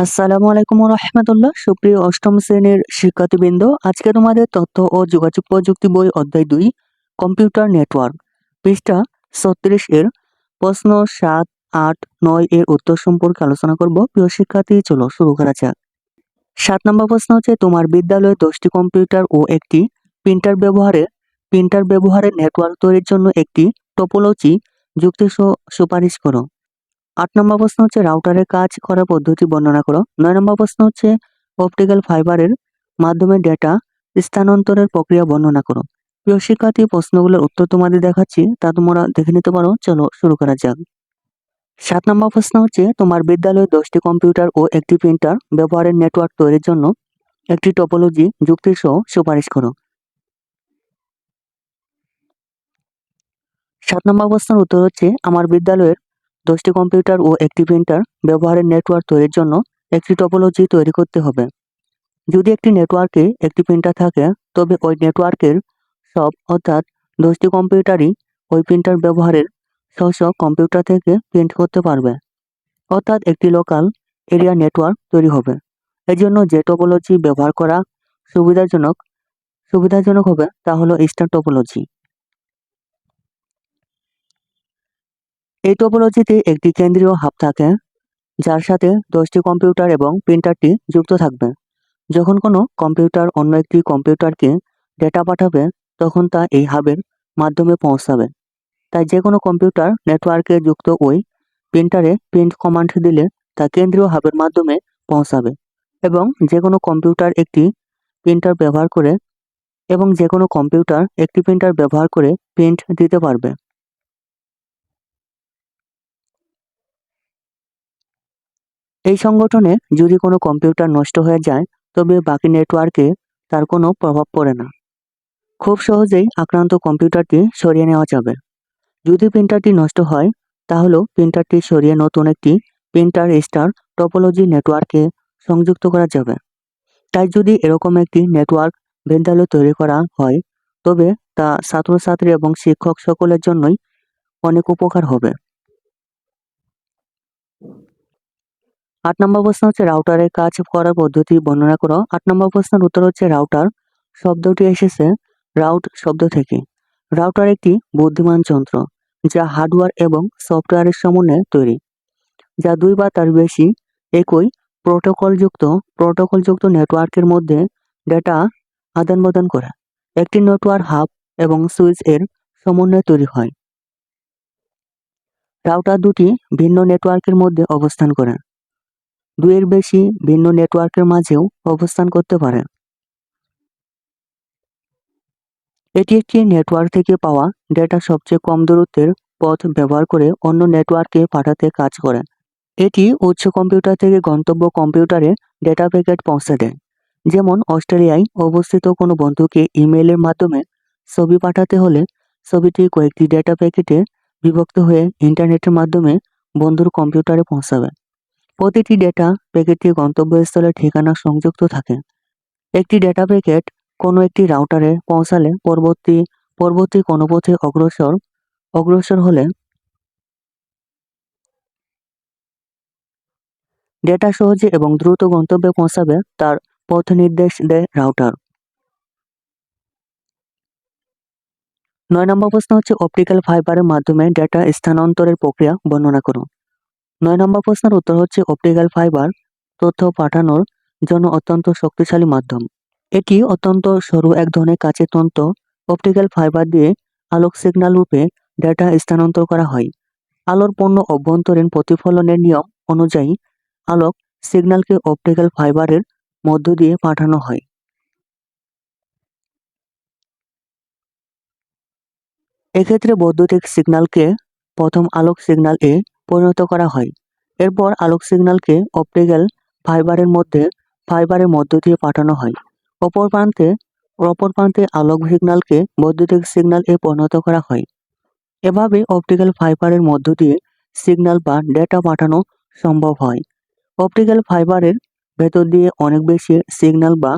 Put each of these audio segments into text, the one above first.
আসসালামু আলাইকুম রহমতুল্লাহ। সুপ্রিয় অষ্টম শ্রেণির শিক্ষার্থীবৃন্দ, আজকে তোমাদের তথ্য ও যোগাযোগ প্রযুক্তি বই অধ্যায় দুই, কম্পিউটার নেটওয়ার্ক। পৃষ্ঠা ছত্রিশ এর প্রশ্ন সাত, আট, নয় এর উত্তর সম্পর্কে আলোচনা করব। প্রিয় শিক্ষার্থী, চলো শুরু করা যাক। সাত নম্বর প্রশ্ন হচ্ছে, তোমার বিদ্যালয়ে দশটি কম্পিউটার ও একটি প্রিন্টার ব্যবহারে প্রিন্টার ব্যবহারের নেটওয়ার্ক তৈরির জন্য একটি টোপোলজি যুক্তি সুপারিশ করো। আট নম্বর প্রশ্ন হচ্ছে রাউটারের কাজ করার পদ্ধতি বর্ণনা করো। নয় নম্বর প্রশ্ন হচ্ছে অপটিক্যাল ফাইবারের মাধ্যমে ডেটা স্থানান্তরের প্রক্রিয়া বর্ণনা করো। প্রিয় শিক্ষার্থী, প্রশ্নগুলোর উত্তর তোমাদের দেখাচ্ছি, তা তোমরা দেখে নিতে পারো। চলো শুরু করা যাক। সাত নম্বর প্রশ্ন হচ্ছে, তোমার বিদ্যালয়ে দশটি কম্পিউটার ও একটি প্রিন্টার ব্যবহারের নেটওয়ার্ক তৈরির জন্য একটি টপোলজি যুক্তি সহ সুপারিশ করো। সাত নম্বর প্রশ্নের উত্তর হচ্ছে, আমার বিদ্যালয়ের দশটি কম্পিউটার ও একটি প্রিন্টার ব্যবহারের নেটওয়ার্ক তৈরির জন্য একটি টপোলজি তৈরি করতে হবে। যদি একটি নেটওয়ার্কে একটি প্রিন্টার থাকে, তবে ওই নেটওয়ার্কের সব অর্থাৎ দশটি কম্পিউটারই ওই প্রিন্টার ব্যবহারের স্ব কম্পিউটার থেকে প্রিন্ট করতে পারবে। অর্থাৎ একটি লোকাল এরিয়া নেটওয়ার্ক তৈরি হবে। এজন্য যে টপোলজি ব্যবহার করা সুবিধাজনক সুবিধাজনক হবে তা হলো স্টার টপোলজি। এই টপোলজিতে একটি কেন্দ্রীয় হাব থাকে, যার সাথে দশটি কম্পিউটার এবং প্রিন্টারটি যুক্ত থাকবে। যখন কোনো কম্পিউটার অন্য একটি কম্পিউটারকে ডেটা পাঠাবে, তখন তা এই হাবের মাধ্যমে পৌঁছাবে। তাই যে কোনো কম্পিউটার নেটওয়ার্কে যুক্ত ওই প্রিন্টারে প্রিন্ট কমান্ড দিলে তা কেন্দ্রীয় হাবের মাধ্যমে পৌঁছাবে এবং যে কোনো কম্পিউটার একটি প্রিন্টার ব্যবহার করে এবং যে কোনো কম্পিউটার একটি প্রিন্টার ব্যবহার করে প্রিন্ট দিতে পারবে। এই সংগঠনে যদি কোনো কম্পিউটার নষ্ট হয়ে যায়, তবে বাকি নেটওয়ার্কে তার কোনো প্রভাব পড়ে না। খুব সহজেই আক্রান্ত কম্পিউটারটি সরিয়ে নেওয়া যাবে। যদি প্রিন্টারটি নষ্ট হয় তাহলেও প্রিন্টারটি সরিয়ে নতুন একটি প্রিন্টার স্টার টপোলজি নেটওয়ার্কে সংযুক্ত করা যাবে। তাই যদি এরকম একটি নেটওয়ার্ক বিদ্যালয় তৈরি করা হয়, তবে তা ছাত্রছাত্রী এবং শিক্ষক সকলের জন্যই অনেক উপকার হবে। আট নম্বর প্রশ্ন হচ্ছে রাউটারের কাজ করার পদ্ধতি বর্ণনা করো। আট নম্বর প্রশ্নের উত্তর হচ্ছে রাউটার শব্দটি এসেছে রাউট শব্দ থেকে। রাউটার একটি বুদ্ধিমান যন্ত্র যা হার্ডওয়্যার এবং সফটওয়্যারের সমন্বয়ে তৈরি, যা দুই বা তার বেশি একই প্রোটোকলযুক্ত প্রোটোকলযুক্ত নেটওয়ার্কের মধ্যে ডেটা আদান প্রদান করে। একটি নেটওয়ার্ক হাব এবং সুইচ এর সমন্বয়ে তৈরি হয়। রাউটার দুটি ভিন্ন নেটওয়ার্কের মধ্যে অবস্থান করে। দুইয়ের বেশি ভিন্ন নেটওয়ার্কের মাঝেও অবস্থান করতে পারে। এটি একটি নেটওয়ার্ক থেকে পাওয়া ডেটা সবচেয়ে কম দূরত্বের পথ ব্যবহার করে অন্য নেটওয়ার্কে পাঠাতে কাজ করে। এটি উচ্চ কম্পিউটার থেকে গন্তব্য কম্পিউটারে ডেটা প্যাকেট পৌঁছে দেয়। যেমন, অস্ট্রেলিয়ায় অবস্থিত কোনো বন্ধুকে ইমেইলের মাধ্যমে ছবি পাঠাতে হলে ছবিটি কয়েকটি ডেটা প্যাকেটে বিভক্ত হয়ে ইন্টারনেটের মাধ্যমে বন্ধুর কম্পিউটারে পৌঁছাবে। প্রতিটি ডেটা প্যাকেটটি গন্তব্যস্থলের ঠিকানা সংযুক্ত থাকে। একটি ডেটা প্যাকেট কোনো একটি রাউটারে পৌঁছালে পরবর্তী পরবর্তী কোনো পথে অগ্রসর অগ্রসর হলে ডেটা সহজে এবং দ্রুত গন্তব্যে পৌঁছাবে তার পথ নির্দেশ দেয় রাউটার নয় নম্বর প্রশ্ন হচ্ছে অপটিক্যাল ফাইবারের মাধ্যমে ডেটা স্থানান্তরের প্রক্রিয়া বর্ণনা করুন নয় নম্বর প্রশ্নের উত্তর হচ্ছে অপটিক্যাল ফাইবার তথ্য পাঠানোর জন্য অত্যন্ত শক্তিশালী মাধ্যম। এটি অত্যন্ত সরু এক ধরনের কাঁচের তন্ত্র অপটিক্যাল ফাইবার দিয়ে আলোক সিগন্যাল রূপে ডেটা স্থানান্তর করা হয়। আলোর পণ্য অভ্যন্তরীণ প্রতিফলনের নিয়ম অনুযায়ী আলোক সিগন্যালকে অপটিক্যাল ফাইবারের মধ্য দিয়ে পাঠানো হয়। এক্ষেত্রে বৈদ্যুতিক সিগন্যালকে প্রথম আলোক সিগন্যাল এ পরিণত করা হয়। এরপর আলোক সিগন্যালকে অপটিক্যাল ফাইবারের মধ্যে, ফাইবারের মধ্য দিয়ে পাঠানো হয়। অপর প্রান্তে অপর প্রান্তে আলোক সিগন্যালকে বৈদ্যুতিক সিগন্যাল এ পরিণত করা হয়। এভাবে অপটিক্যাল ফাইবারের মধ্য দিয়ে সিগন্যাল বা ডেটা পাঠানো সম্ভব হয়। অপটিক্যাল ফাইবারের ভেতর দিয়ে অনেক বেশি সিগন্যাল বা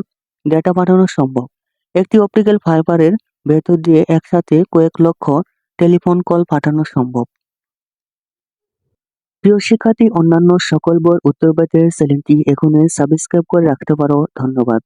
ডেটা পাঠানো সম্ভব। একটি অপটিক্যাল ফাইবারের ভেতর দিয়ে একসাথে কয়েক লক্ষ টেলিফোন কল পাঠানো সম্ভব। প্রিয় শিক্ষার্থী অন্যান্য সকল বর উত্তর ভারতের চ্যানেলটি এখনই সাবস্ক্রাইব করে রাখতে পারো। ধন্যবাদ।